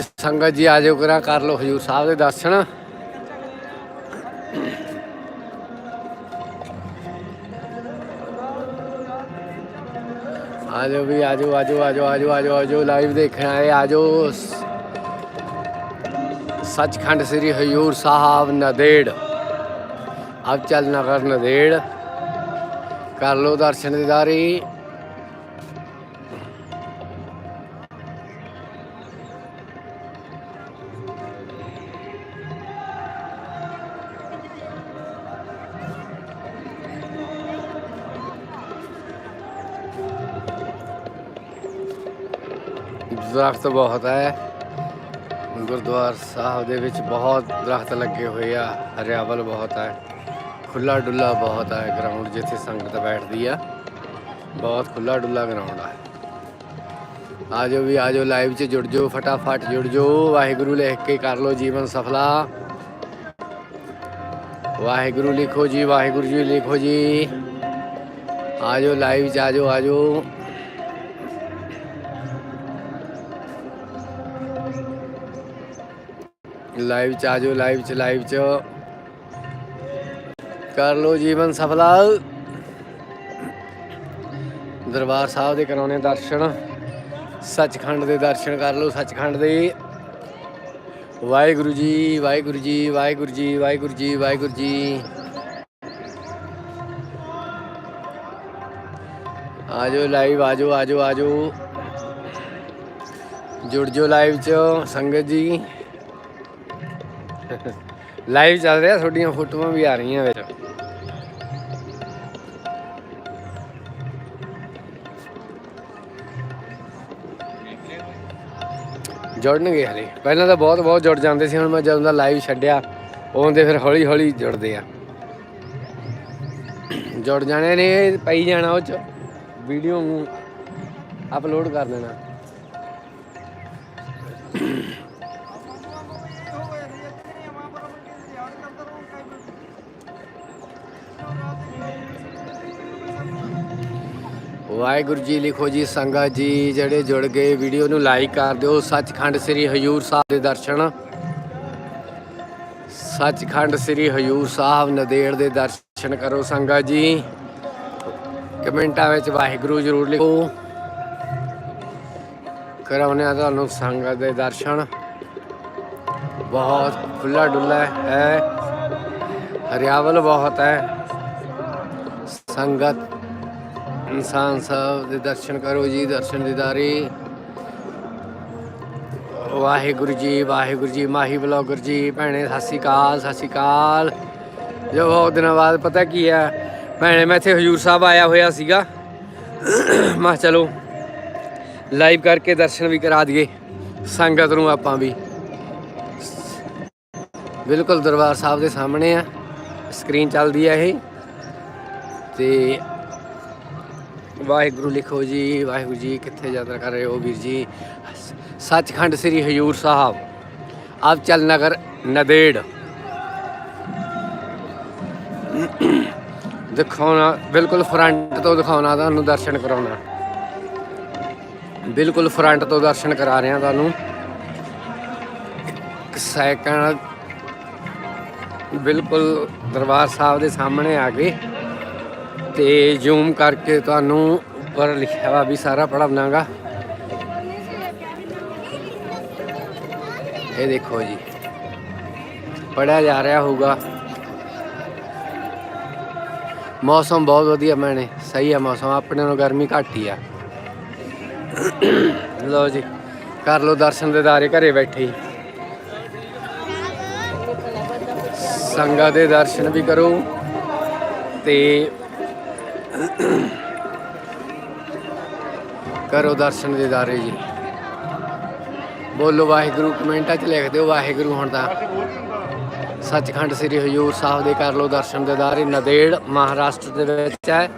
ਸੰਗਤ ਜੀ ਆਜੋ ਕਰਾਂ, ਕਰ ਲੋ ਹਜੂਰ ਸਾਹਿਬ ਦੇ ਦਰਸ਼ਨ। ਆਜੋ ਵੀ ਆਜੋ ਆਜੋ ਆਜੋ ਆਜੋ ਆਜੋ ਆਜੋ ਲਾਈਵ ਦੇਖਣ ਆਏ ਆਜੋ ਸੱਚਖੰਡ ਸ੍ਰੀ ਹਜੂਰ ਸਾਹਿਬ ਨਦੇੜ। ਅਬ ਚੱਲ ਨਗਰ ਨਦੇੜ। ਕਰ ਲੋ ਦਰਸ਼ਨ ਦੀਦਾਰੀ। ਦਰਖਤ ਬਹੁਤ ਹੈ। ਗੁਰਦੁਆਰਾ ਸਾਹਿਬ ਦੇ ਵਿੱਚ ਬਹੁਤ ਦਰਖਤ ਲੱਗੇ ਹੋਏ ਆ। ਹਰਿਆਵਲ ਬਹੁਤ ਹੈ। ਖੁੱਲਾ ਡੁੱਲਾ ਬਹੁਤ ਹੈ ਗਰਾਊਂਡ ਜਿੱਥੇ ਸੰਗਤ ਬੈਠਦੀ ਆ। ਬਹੁਤ ਖੁੱਲਾ ਡੁੱਲਾ ਗਰਾਊਂਡ ਆ। ਆਜੋ ਵੀ ਆਜੋ ਲਾਈਵ 'ਚ ਜੁੜ ਜਾਓ, ਫਟਾਫਟ ਜੁੜ ਜਾਓ। ਵਾਹਿਗੁਰੂ ਲਿਖ ਕੇ ਕਰ ਲਓ ਜੀਵਨ ਸਫਲਾ। ਵਾਹਿਗੁਰੂ ਲਿਖੋ ਜੀ, ਵਾਹਿਗੁਰੂ ਜੀ ਲਿਖੋ ਜੀ। ਆਜੋ ਲਾਈਵ 'ਚ ਆਜੋ ਆਜੋ ਲਾਈਵ ਚ ਆਜੋ ਲਾਈਵ ਚ ਲਾਈਵ ਚ। ਕਰ ਲੋ ਜੀਵਨ ਸਫਲਾ ਦਰਬਾਰ ਸਾਹਿਬ ਦੇ ਕਰਾਉਣੇ ਦਰਸ਼ਨ। ਸੱਚਖੰਡ ਦੇ ਦਰਸ਼ਨ ਕਰ ਲੋ ਸੱਚਖੰਡ ਦੇ। ਵਾਹਿਗੁਰੂ ਜੀ ਵਾਹਿਗੁਰੂ ਜੀ ਵਾਹਿਗੁਰੂ ਜੀ ਵਾਹਿਗੁਰੂ ਜੀ ਵਾਹਿਗੁਰੂ ਜੀ। ਆਜੋ ਲਾਈਵ ਆਜੋ ਆਜੋ ਆਜੋ ਜੁੜ ਜੋ ਲਾਈਵ ਚ, ਸੰਗਤ ਜੀ। ਲਾਈਵ ਚੱਲ ਰਿਹਾ, ਤੁਹਾਡੀਆਂ ਫੋਟੋਆਂ ਵੀ ਆ ਰਹੀਆਂ ਵਿੱਚ। ਜੁੜਨਗੇ ਹਲੇ। ਪਹਿਲਾਂ ਤਾਂ ਬਹੁਤ ਬਹੁਤ ਜੁੜ ਜਾਂਦੇ ਸੀ, ਹੁਣ ਮੈਂ ਜਦੋਂ ਦਾ ਲਾਈਵ ਛੱਡਿਆ, ਉਹਦੇ ਫਿਰ ਹੌਲੀ ਹੌਲੀ ਜੁੜਦੇ ਆ। ਜੁੜ ਜਾਣੇ ਨੇ ਪਈ ਜਾਣਾ ਉਹ ਚ। ਵੀਡੀਓ ਨੂੰ ਅਪਲੋਡ ਕਰ ਦੇਣਾ। ਵਾਹਿਗੁਰੂ ਜੀ ਲਿਖੋ ਜੀ, ਸੰਗਤ ਜੀ, ਜਿਹੜੇ ਜੁੜ ਗਏ, ਵੀਡੀਓ ਨੂੰ ਲਾਈਕ ਕਰ ਦਿਓ। ਸੱਚਖੰਡ ਸ੍ਰੀ ਹਜੂਰ ਸਾਹਿਬ ਦੇ ਦਰਸ਼ਨ। ਸੱਚਖੰਡ ਸ੍ਰੀ ਹਜੂਰ ਸਾਹਿਬ ਨਦੇੜ ਦੇ ਦਰਸ਼ਨ ਕਰੋ, ਸੰਗਤ ਜੀ। ਕਮੈਂਟਾਂ ਵਿੱਚ ਵਾਹਿਗੁਰੂ ਜ਼ਰੂਰ ਲਿਖੋ। ਕਰਾਉਨੇ ਆ ਤੁਹਾਨੂੰ ਸੰਗਤ ਦੇ ਦਰਸ਼ਨ। ਬਹੁਤ ਖੁੱਲਾ ਡੁੱਲਾ ਹੈ। ਹਰਿਆਵਲ ਬਹੁਤ ਹੈ। ਸੰਗਤ ਇਨਸਾਨ ਸਾਹਿਬ ਦੇ ਦਰਸ਼ਨ ਕਰੋ ਜੀ, ਦਰਸ਼ਨ ਦੀਦਾਰੀ। ਵਾਹਿਗੁਰੂ ਜੀ ਵਾਹਿਗੁਰੂ ਜੀ, ਮਾਹੀ ਬਲੌਗਰ ਜੀ, ਭੈਣੇ ਸਤਿ ਸ਼੍ਰੀ ਅਕਾਲ, ਸਤਿ ਸ਼੍ਰੀ ਅਕਾਲ। ਜੋ ਬਹੁਤ ਦਿਨਾਂ ਬਾਅਦ ਪਤਾ ਕੀ ਹੈ, ਭੈਣੇ ਮੈਂ ਇੱਥੇ ਹਜੂਰ ਸਾਹਿਬ ਆਇਆ ਹੋਇਆ ਸੀਗਾ। ਮੈਂ ਚਲੋ ਲਾਈਵ ਕਰਕੇ ਦਰਸ਼ਨ ਵੀ ਕਰਾ ਦਈਏ, ਸੰਗਤ ਨੂੰ ਆਪਾਂ ਵੀ। ਬਿਲਕੁਲ ਦਰਬਾਰ ਸਾਹਿਬ ਦੇ ਸਾਹਮਣੇ ਆ ਸਕਰੀਨ ਚੱਲਦੀ ਆ ਇਹ। ਤੇ ਵਾਹਿਗੁਰੂ ਲਿਖੋ ਜੀ, ਵਾਹਿਗੁਰੂ ਜੀ, ਕਿੱਥੇ ਯਾਤਰਾ ਕਰ ਰਹੇ ਹੋ ਵੀਰ ਜੀ? ਸੱਚਖੰਡ ਸ੍ਰੀ ਹਜੂਰ ਸਾਹਿਬ ਆਪ ਚੱਲ ਨਗਰ, ਨਦੇੜ। ਦਿਖਾਉਣਾ, ਬਿਲਕੁਲ ਫਰੰਟ ਤੋਂ ਦਿਖਾਉਣਾ, ਤੁਹਾਨੂੰ ਦਰਸ਼ਨ ਕਰਾਉਣਾ। ਬਿਲਕੁਲ ਫਰੰਟ ਤੋਂ ਦਰਸ਼ਨ ਕਰਾ ਰਹੇ ਹਾਂ ਤੁਹਾਨੂੰ। ਇੱਕ ਸੈਕਿੰਡ ਬਿਲਕੁਲ ਦਰਬਾਰ ਸਾਹਿਬ ਦੇ ਸਾਹਮਣੇ ਆ ਗਏ ਤੇ ਜ਼ੂਮ ਕਰਕੇ ਤੁਹਾਨੂੰ ਉੱਪਰ ਲਿਖਿਆ ਵਾ ਵੀ ਸਾਰਾ ਪੜਾਉਣਾਗਾ ਇਹ ਦੇਖੋ ਜੀ। ਪੜਿਆ ਜਾ ਰਿਹਾ ਹੋਊਗਾ। ਮੌਸਮ ਬਹੁਤ ਵਧੀਆ ਮੈਨੇ ਸਹੀ ਹੈ ਮੌਸਮ, ਆਪਣੇ ਨੂੰ ਗਰਮੀ ਘੱਟ ਹੀ ਆ। ਲਓ ਜੀ, ਕਰ ਲਓ ਦਰਸ਼ਨ ਦੇ ਦੇਦਾਰੇ ਘਰੇ ਬੈਠੇ ਹੀ। ਸੰਗਾ ਦੇ ਦਰਸ਼ਨ ਵੀ ਕਰੋ ਤੇ ਕਰੋ ਦਰਸ਼ਨ ਦੀਦਾਰੇ ਜੀ। ਬੋਲੋ ਵਾਹਿਗੁਰੂ, ਕਮੈਂਟਾਂ 'ਚ ਲਿਖ ਦਿਓ ਵਾਹਿਗੁਰੂ ਹੁਣ ਤਾਂ। ਸੱਚਖੰਡ ਸ੍ਰੀ ਹਜੂਰ ਸਾਹਿਬ ਦੇ ਕਰ ਲੋ ਦਰਸ਼ਨ ਦੀਦਾਰੇ ਨਦੇੜ ਮਹਾਰਾਸ਼ਟਰ ਦੇ ਵਿੱਚ ਹੈ।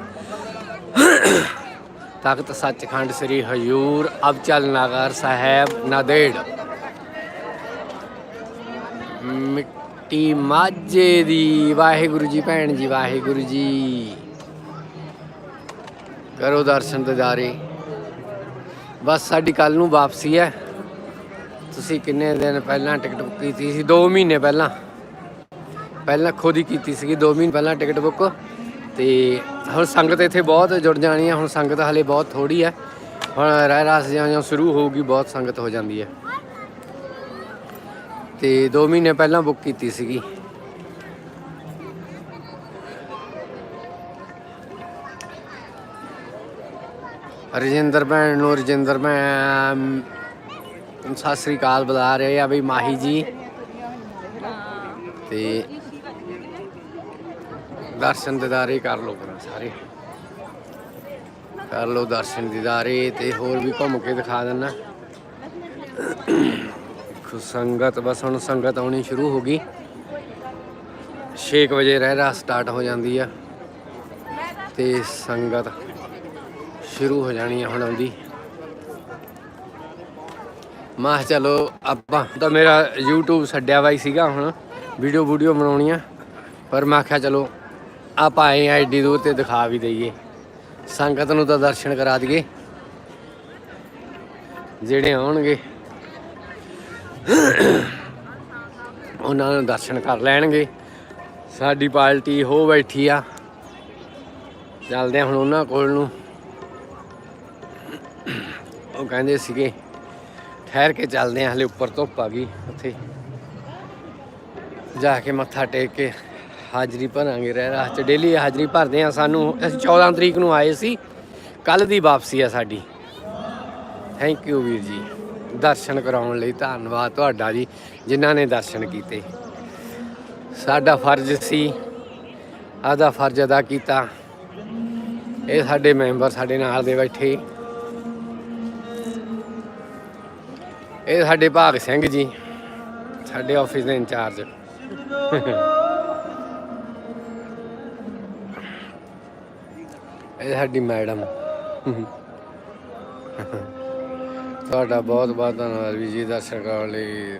ਤਖਤ ਸੱਚਖੰਡ ਸ੍ਰੀ ਹਜੂਰ, ਅਬਚਲ ਨਗਰ ਸਾਹਿਬ, ਨਦੇੜ। ਮਿੱਟੀ ਮਾਝੇ ਦੀ। ਵਾਹਿਗੁਰੂ ਜੀ, ਭੈਣ ਜੀ, ਵਾਹਿਗੁਰੂ ਜੀ। ਕਰੋ ਦਰਸ਼ਨ ਦਿਦਾਰੇ ਬਸ ਸਾਡੀ ਕੱਲ ਨੂੰ ਵਾਪਸੀ ਹੈ। ਤੁਸੀਂ ਕਿੰਨੇ ਦਿਨ ਪਹਿਲਾਂ ਟਿਕਟ ਬੁੱਕ ਕੀਤੀ ਸੀ? 2 ਮਹੀਨੇ ਪਹਿਲਾਂ। ਪਹਿਲਾਂ ਖੁਦ ਹੀ ਕੀਤੀ ਸੀਗੀ 2 ਮਹੀਨੇ ਪਹਿਲਾਂ ਟਿਕਟ ਬੁੱਕ। ਤੇ ਹੁਣ ਸੰਗਤ ਇੱਥੇ ਬਹੁਤ ਜੁੜ ਜਾਣੀ ਹੈ। ਹੁਣ ਸੰਗਤ ਹਲੇ ਬਹੁਤ ਥੋੜੀ ਹੈ। ਹੁਣ ਰਹਿ ਰਾਸ ਜਿਉਂ ਸ਼ੁਰੂ ਹੋਊਗੀ, ਬਹੁਤ ਸੰਗਤ ਹੋ ਜਾਂਦੀ ਹੈ। ਤੇ 2 ਮਹੀਨੇ ਪਹਿਲਾਂ ਬੁੱਕ ਕੀਤੀ ਸੀਗੀ। ਰਜਿੰਦਰ ਭੈਣ ਨੂੰ, ਰਜਿੰਦਰ ਭੈਣ ਸਤਿ ਸ੍ਰੀ ਅਕਾਲ ਬੁਲਾ ਰਹੇ ਆ ਬਈ ਮਾਹੀ ਜੀ। ਤੇ ਦਰਸ਼ਨ ਦਿਦਾਰੇ ਕਰ ਲਓ ਕਰਾਂ ਸਾਰੇ। ਕਰ ਲਓ ਦਰਸ਼ਨ ਦਿਦਾਰੇ ਤੇ ਹੋਰ ਵੀ ਘੁੰਮ ਕੇ ਦਿਖਾ ਦਿੰਨਾ। ਸੰਗਤ, ਬਸ ਹੁਣ ਸੰਗਤ ਆਉਣੀ ਸ਼ੁਰੂ ਹੋ ਗਈ। 6 ਵਜੇ ਰਹਿ ਰਹਿਰਾ ਸਟਾਰਟ ਹੋ ਜਾਂਦੀ ਆ। ਤੇ ਸੰਗਤ ਸ਼ੁਰੂ ਹੋ ਜਾਣੀ ਆ ਹੁਣ ਆਉਂਦੀ। ਮੈਂ ਕਿਹਾ ਚਲੋ ਆਪਾਂ ਤਾਂ ਮੇਰਾ YouTube ਛੱਡਿਆ ਵਾ ਹੀ ਸੀਗਾ ਹੁਣ ਵੀਡੀਓ ਵੀਡੀਓ ਬਣਾਉਣੀਆਂ। ਪਰ ਮੈਂ ਆਖਿਆ ਚਲੋ ਆਪਾਂ ਆਏ ਹਾਂ ਐਡੀ ਦੂਰ 'ਤੇ ਦਿਖਾ ਵੀ ਦਈਏ। ਸੰਗਤ ਨੂੰ ਤਾਂ ਦਰਸ਼ਨ ਕਰਾ ਦਈਏ। ਜਿਹੜੇ ਆਉਣਗੇ, ਉਹਨਾਂ ਨੂੰ ਦਰਸ਼ਨ ਕਰ ਲੈਣਗੇ। ਸਾਡੀ ਪਾਰਟੀ ਹੋ ਬੈਠੀ ਆ। ਚੱਲਦੇ ਆ ਹੁਣ ਉਹਨਾਂ ਕੋਲ ਨੂੰ। ਉਹ ਕਹਿੰਦੇ ਸੀਗੇ, ਠਹਿਰ ਕੇ ਚੱਲਦੇ ਆ ਹਲੇ ਉੱਪਰ ਧੁੱਪ ਆ ਗਈ ਉੱਥੇ। ਜਾ ਕੇ ਮੱਥਾ ਟੇਕ ਕੇ ਹਾਜ਼ਰੀ ਭਰਾਂਗੇ, ਰਹਿ ਰਾਤ ਚ। ਡੇਲੀ ਹਾਜ਼ਰੀ ਭਰਦੇ ਆ ਸਾਨੂੰ। ਅਸੀਂ 14 ਤਰੀਕ ਨੂੰ ਆਏ ਸੀ। ਕੱਲ ਦੀ ਵਾਪਸੀ ਆ ਸਾਡੀ। ਥੈਂਕ ਯੂ ਵੀਰ ਜੀ। ਦਰਸ਼ਨ ਕਰਾਉਣ ਲਈ ਧੰਨਵਾਦ ਤੁਹਾਡਾ ਜੀ, ਜਿਨ੍ਹਾਂ ਨੇ ਦਰਸ਼ਨ ਕੀਤੇ। ਸਾਡਾ ਫਰਜ਼ ਸੀ ਆਦਾ ਫਰਜ਼ ਅਦਾ ਕੀਤਾ। ਇਹ ਸਾਡੇ ਮੈਂਬਰ ਸਾਡੇ ਨਾਲ ਦੇ ਬੈਠੇ। ਇਹ ਸਾਡੇ ਭਾਗ ਸਿੰਘ ਜੀ, ਸਾਡੇ ਆਫਿਸ ਦੇ ਇੰਚਾਰਜ। ਇਹ ਸਾਡੀ ਮੈਡਮ। ਤੁਹਾਡਾ ਬਹੁਤ ਬਹੁਤ ਧੰਨਵਾਦ ਵੀ ਜੀ ਦਰਸ਼ਨ ਕਰਨ ਲਈ।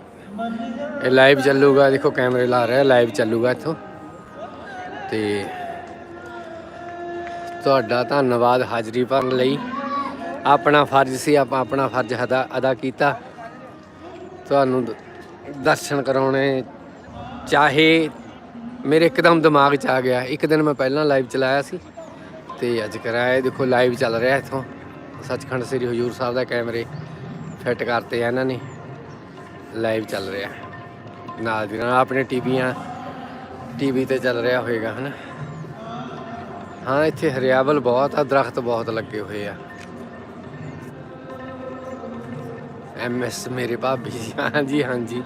ਇਹ ਲਾਈਵ ਚੱਲੂਗਾ, ਦੇਖੋ ਕੈਮਰੇ ਲਾ ਰਿਹਾ ਲਾਈਵ ਚੱਲੂਗਾ ਇੱਥੋਂ। ਤੇ ਤੁਹਾਡਾ ਧੰਨਵਾਦ ਹਾਜ਼ਰੀ ਭਰਨ ਲਈ। ਆਪਣਾ ਫਰਜ਼ ਸੀ, ਆਪਾਂ ਆਪਣਾ ਫਰਜ਼ ਅਦਾ ਅਦਾ ਕੀਤਾ। ਤੁਹਾਨੂੰ ਦ- ਦਰਸ਼ਨ ਕਰਾਉਣੇ, ਚਾਹੇ ਮੇਰੇ ਇੱਕਦਮ ਦਿਮਾਗ 'ਚ ਆ ਗਿਆ। ਇੱਕ ਦਿਨ ਮੈਂ ਪਹਿਲਾਂ ਲਾਈਵ ਚਲਾਇਆ ਸੀ ਤੇ ਅੱਜ ਕਰਾਇਆ। ਦੇਖੋ ਲਾਈਵ ਚੱਲ ਰਿਹਾ ਇੱਥੋਂ। ਸੱਚਖੰਡ ਸ੍ਰੀ ਹਜੂਰ ਸਾਹਿਬ ਦਾ ਕੈਮਰੇ ਫਿੱਟ ਕਰਤੇ ਆ ਇਹਨਾਂ ਨੇ। ਲਾਈਵ ਚੱਲ ਰਿਹਾ। ਨਾਲ ਦੀ ਨਾਲ ਆਪਣੇ ਟੀਵੀਆਂ, ਟੀਵੀ ਤੇ ਚੱਲ ਰਿਹਾ ਹੋਏਗਾ, ਹਨਾ? ਹਾਂ, ਇੱਥੇ ਹਰਿਆਵਲ ਬਹੁਤ ਆ, ਦਰਖਤ ਬਹੁਤ ਲੱਗੇ ਹੋਏ ਆ। ਐਮਐਸ ਮੇਰੇ ਭਾਬੀ ਜੀ, ਹਾਂਜੀ ਹਾਂਜੀ।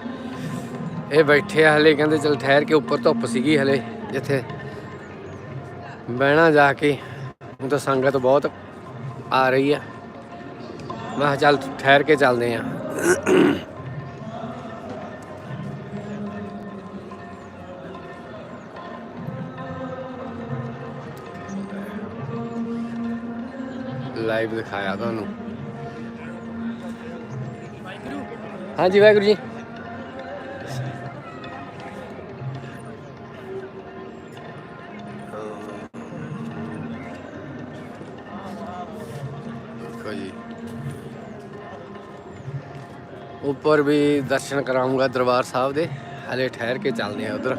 ਇਹ ਬੈਠੇ ਆ ਹਲੇ, ਕਹਿੰਦੇ ਚਲ ਠਹਿਰ ਕੇ ਉੱਪਰ ਧੁੱਪ ਸੀਗੀ ਹਲੇ, ਜਿੱਥੇ ਬਹਿਣਾ ਜਾ ਕੇ। ਹੁਣ ਤਾਂ ਸੰਗਤ ਬਹੁਤ ਆ ਰਹੀ ਆ। ਮੈਂ ਚੱਲ ਠਹਿਰ ਕੇ ਚੱਲਦੇ ਆ। ਲਾਈਵ ਦਿਖਾਇਆ ਤੁਹਾਨੂੰ। ਹਾਂਜੀ ਵਾਹਿਗੁਰੂ ਜੀ। ਉੱਪਰ ਵੀ ਦਰਸ਼ਨ ਕਰਾਉਂਗਾ ਦਰਬਾਰ ਸਾਹਿਬ ਦੇ। ਹਲੇ ਠਹਿਰ ਕੇ ਚੱਲਦੇ ਆ ਉਧਰ।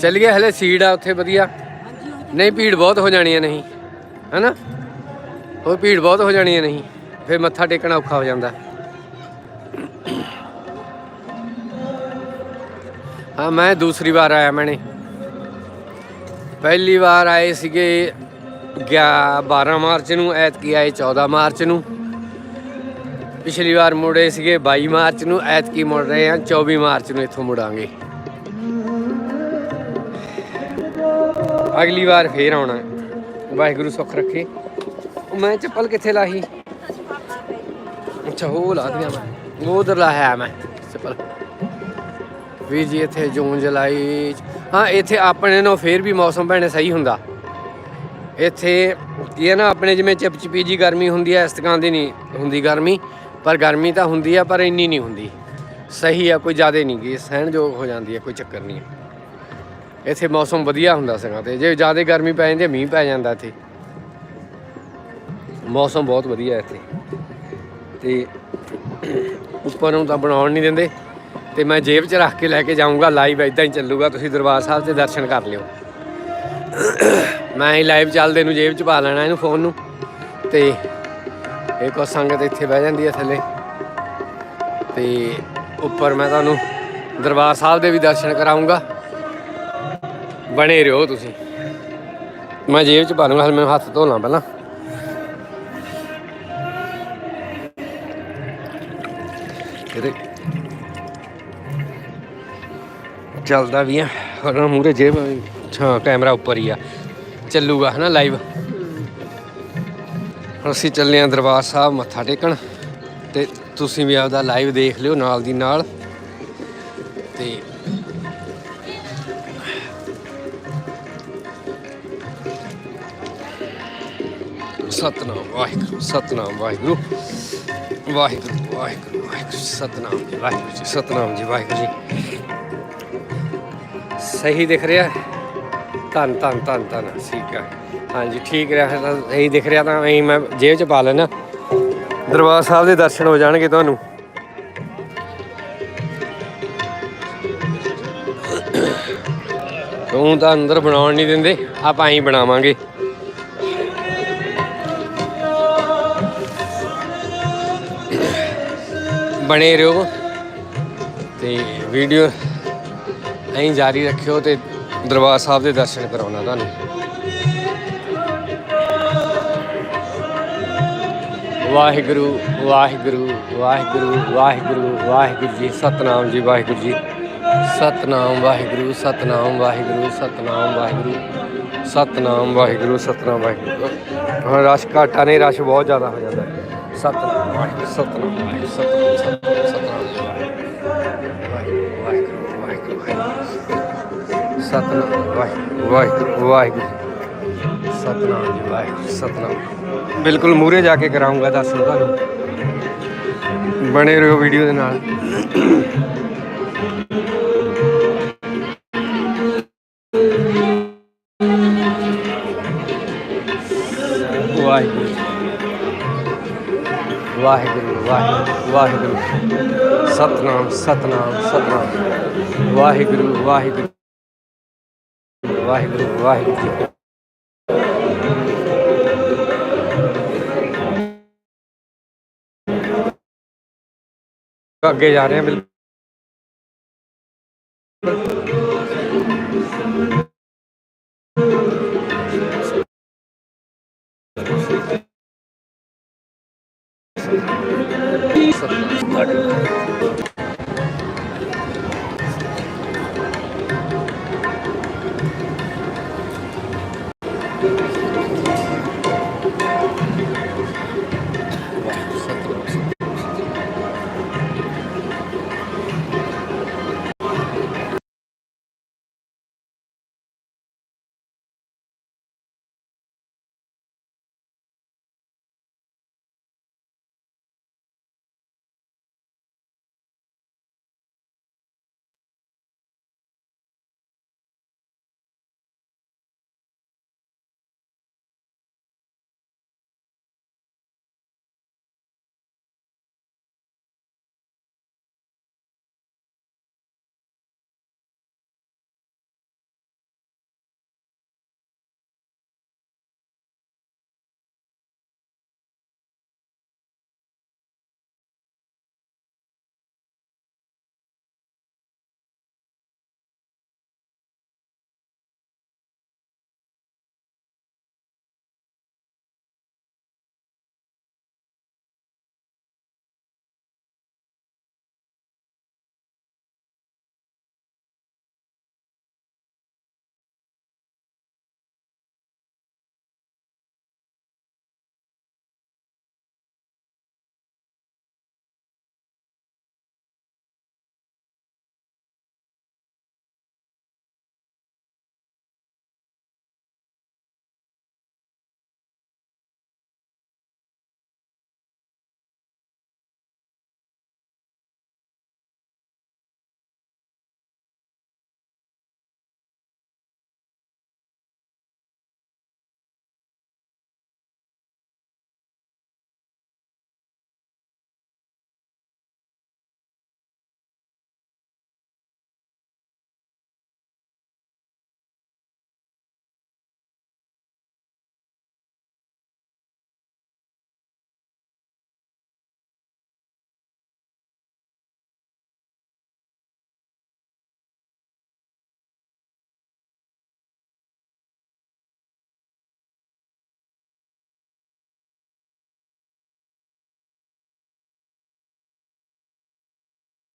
ਚੱਲ ਗਏ ਹਲੇ ਸੀਟ ਆ ਉੱਥੇ ਵਧੀਆ। ਨਹੀਂ ਭੀੜ ਬਹੁਤ ਹੋ ਜਾਣੀ ਹੈ ਨਹੀਂ। ਹੈਨਾ? ਉਹ ਭੀੜ ਬਹੁਤ ਹੋ ਜਾਣੀ ਹੈ ਨਹੀਂ। ਫਿਰ ਮੱਥਾ ਟੇਕਣਾ ਔਖਾ ਹੋ ਜਾਂਦਾ। ਹਾਂ ਮੈਂ ਦੂਸਰੀ ਵਾਰ ਆਇਆ ਮੈਨੇ। ਪਹਿਲੀ ਵਾਰ ਆਏ ਸੀਗੇ 12 ਮਾਰਚ ਨੂੰ ਐਤਕੀ ਆਏ 14 ਮਾਰਚ ਨੂੰ। ਪਿਛਲੀ ਵਾਰ ਮੁੜੇ ਸੀਗੇ 22 ਮਾਰਚ ਨੂੰ ਐਤਕੀ ਮੁੜ ਰਹੇ ਹਾਂ 24 ਮਾਰਚ ਨੂੰ ਇੱਥੋਂ ਮੁੜਾਂਗੇ। ਅਗਲੀ ਵਾਰ ਫੇਰ ਆਉਣਾ। ਵਾਹਿਗੁਰੂ ਸੁੱਖ ਰੱਖੇ। ਮੈਂ ਚੱਪਲ ਕਿੱਥੇ ਲਾਹੀ? ਅੱਛਾ ਉਹ ਲਾ ਦਿਆਂ ਮੈਂ। ਉਹ ਉਧਰ ਲਾਇਆ ਮੈਂ ਚੱਪਲ। ਵੀਰ ਜੀ ਇੱਥੇ ਜੂਨ, ਜੁਲਾਈ ਚ- ਹਾਂ, ਇੱਥੇ ਆਪਣੇ ਨੂੰ ਫੇਰ ਵੀ ਮੌਸਮ ਭੈਣੇ ਸਹੀ ਹੁੰਦਾ। ਇੱਥੇ ਕੀ ਹੈ ਨਾ, ਆਪਣੇ ਜਿਵੇਂ ਚਿਪਚਿਪੀ ਜੀ ਗਰਮੀ ਹੁੰਦੀ ਹੈ, ਇਸ ਤਰ੍ਹਾਂ ਦੀ ਨਹੀਂ ਹੁੰਦੀ ਗਰਮੀ। ਪਰ ਗਰਮੀ ਤਾਂ ਹੁੰਦੀ ਆ, ਪਰ ਇੰਨੀ ਨਹੀਂ ਹੁੰਦੀ। ਸਹੀ ਆ, ਕੋਈ ਜ਼ਿਆਦਾ ਨਹੀਂ ਗੀ ਸਹਿਣਯੋਗ ਹੋ ਜਾਂਦੀ ਹੈ, ਕੋਈ ਚੱਕਰ ਨਹੀਂ। ਇੱਥੇ ਮੌਸਮ ਵਧੀਆ ਹੁੰਦਾ ਸੀਗਾ ਤੇ, ਜੇ ਜ਼ਿਆਦਾ ਗਰਮੀ ਪੈ ਜਾਂਦੀ ਮੀਂਹ ਪੈ ਜਾਂਦਾ ਇੱਥੇ। ਮੌਸਮ ਬਹੁਤ ਵਧੀਆ ਇੱਥੇ। ਤੇ ਉੱਪਰ ਨੂੰ ਤਾਂ ਬਣਾਉਣ ਨਹੀਂ ਦਿੰਦੇ। ਤੇ ਮੈਂ ਜੇਬ 'ਚ ਰੱਖ ਕੇ ਲੈ ਕੇ ਜਾਊਂਗਾ ਲਾਈਵ ਇਦਾਂ ਹੀ ਚੱਲੂਗਾ, ਤੁਸੀਂ ਦਰਬਾਰ ਸਾਹਿਬ ਦੇ ਦਰਸ਼ਨ ਕਰ ਲਿਓ। ਮੈਂ ਹੀ ਲਾਈਵ ਚੱਲਦੇ ਨੂੰ ਜੇਬ 'ਚ ਪਾ ਲੈਣਾ ਇਹਨੂੰ ਫੋਨ ਨੂੰ, ਤੇ ਇਹ ਕੋ ਸੰਗਤ ਇੱਥੇ ਬਹਿ ਜਾਂਦੀ ਹੈ ਥੱਲੇ। ਤੇ ਉੱਪਰ ਮੈਂ ਤੁਹਾਨੂੰ ਦਰਬਾਰ ਸਾਹਿਬ ਦੇ ਵੀ ਦਰਸ਼ਨ ਕਰਾਉਂਗਾ ਬਣੇ ਰਹੋ ਤੁਸੀਂ। ਮੈਂ ਜੇਬ 'ਚ ਪਾ ਲੂੰਗਾ ਹਲ ਮੈਨੂੰ ਹੱਥ ਧੋਣਾ ਪਹਿਲਾਂ। ਚੱਲਦਾ ਵੀ ਆ। ਹੁਣ ਮੂਰੇ ਜੇਬ ਹਾਂ ਕੈਮਰਾ ਉੱਪਰ ਹੀ ਆ। ਚੱਲੂਗਾ, ਹਨਾ ਲਾਈਵ ਅਸੀਂ ਚੱਲੇ ਆ ਦਰਬਾਰ ਸਾਹਿਬ, ਮੱਥਾ ਟੇਕਣ। ਤੇ ਤੁਸੀਂ ਵੀ ਆਪਦਾ ਲਾਈਵ ਦੇਖ ਲਿਓ, ਨਾਲ ਦੀ ਨਾਲ। ਤੇ ਸਤਨਾਮ, ਵਾਹਿਗੁਰੂ ਸਤਨਾਮ, ਵਾਹਿਗੁਰੂ। ਵਾਹਿਗੁਰੂ ਵਾਹਿਗੁਰੂ ਵਾਹਿਗੁਰੂ ਸਤਨਾਮ ਜੀ, ਵਾਹਿਗੁਰੂ ਜੀ, ਸਤਨਾਮ ਜੀ, ਵਾਹਿਗੁਰੂ ਜੀ। ਸਹੀ ਦਿਖ ਰਿਹਾ? ਧੰਨ ਧੰਨ ਧੰਨ ਧੰਨ। ਠੀਕ ਹੈ। ਹਾਂਜੀ, ਠੀਕ ਰਿਹਾ ਤਾਂ ਸਹੀ ਦਿਖ ਰਿਹਾ ਤਾਂ ਐਂ ਮੈਂ ਜੇਬ 'ਚ ਪਾ ਲੈਣਾ ਦਰਬਾਰ ਸਾਹਿਬ ਦੇ ਦਰਸ਼ਨ ਹੋ ਜਾਣਗੇ ਤੁਹਾਨੂੰ। ਤੂੰ ਤਾਂ ਅੰਦਰ ਬਣਾਉਣ ਨਹੀਂ ਦਿੰਦੇ, ਆਪਾਂ ਐਂ ਬਣਾਵਾਂਗੇ। ਬਣੇ ਰਹੋ। ਤੇ ਵੀਡੀਓ ਐਂ ਜਾਰੀ ਰੱਖਿਓ ਤੇ ਦਰਬਾਰ ਸਾਹਿਬ ਦੇ ਦਰਸ਼ਨ ਕਰਾਉਣਾ ਤੁਹਾਨੂੰ। ਵਾਹਿਗੁਰੂ ਵਾਹਿਗੁਰੂ ਵਾਹਿਗੁਰੂ ਵਾਹਿਗੁਰੂ ਵਾਹਿਗੁਰੂ ਜੀ, ਸਤਨਾਮ ਜੀ, ਵਾਹਿਗੁਰੂ ਜੀ। ਸਤਨਾਮ, ਵਾਹਿਗੁਰੂ ਸਤਨਾਮ ਵਾਹਿਗੁਰੂ ਸਤਨਾਮ ਵਾਹਿਗੁਰੂ। ਸਤਨਾਮ ਵਾਹਿਗੁਰੂ ਸਤਨਾਮ, ਵਾਹਿਗੁਰੂ। ਹੁਣ ਰਸ਼ ਘਾਟਾ ਨਹੀਂ, ਰਸ਼ ਬਹੁਤ ਜ਼ਿਆਦਾ ਹੋ ਜਾਂਦਾ। ਹੈ। ਸਤਨਾਮ, ਵਾਹਿਗੁਰੂ ਸਤਨਾਮ ਵਾਹਿਗੁਰੂ, ਸਤਨਾਮ ਸਤਨਾਮ। ਸਤਨਾਮ। ਵਾਹਿਗੁਰੂ ਵਾਹਿਗੁਰੂ ਵਾਹਿਗੁਰੂ। ਸਤਨਾਮ ਜੀ, ਵਾਹਿਗੁਰੂ, ਸਤਨਾਮ। ਬਿਲਕੁਲ ਮੂਰੇ ਜਾ ਕੇ ਕਰਾਉਂਗਾ ਦਰਸ਼ਨ ਤੁਹਾਨੂੰ। ਬਣੇ ਰਹੋ ਵੀਡੀਓ ਦੇ ਨਾਲ। ਵਾਹਿਗੁਰੂ। ਵਾਹਿਗੁਰੂ ਵਾਹਿਗੁਰੂ ਵਾਹਿਗੁਰੂ। ਸਤਨਾਮ ਸਤਨਾਮ ਸਤਨਾਮ। ਵਾਹਿਗੁਰੂ ਵਾਹਿਗੁਰੂ। ਵਾਹਿਗੁਰੂ ਵਾਹਿਗੁਰੂ ਜੀ ਅੱਗੇ ਜਾ ਰਹੇ ਹਾਂ ਬਿਲਕੁਲ ਸਤਨਾਮ